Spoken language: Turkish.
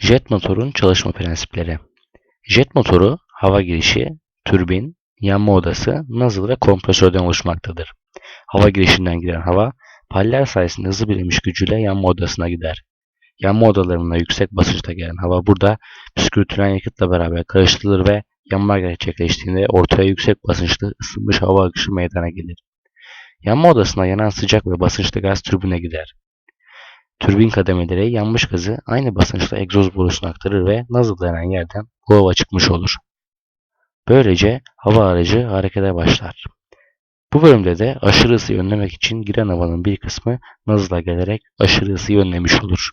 Jet motorun çalışma prensipleri. Jet motoru hava girişi, türbin, yanma odası, nozzle ve kompresörden oluşmaktadır. Hava girişinden giren hava, paller sayesinde hızlı bir iniş gücüyle yanma odasına gider. Yanma odalarına yüksek basınçta gelen hava burada püskürtülen yakıtla beraber karıştırılır ve yanma gerçekleştiğinde ortaya yüksek basınçlı ısınmış hava akışı meydana gelir. Yanma odasına yanan sıcak ve basınçlı gaz türbine gider. Türbin kademeleri yanmış gazı aynı basınçla egzoz borusuna aktarır ve nozzle denen yerden bu hava çıkmış olur. Böylece hava aracı harekete başlar. Bu bölümde de aşırı ısıyı önlemek için giren havanın bir kısmı nozzle'a gelerek aşırı ısıyı önlemiş olur.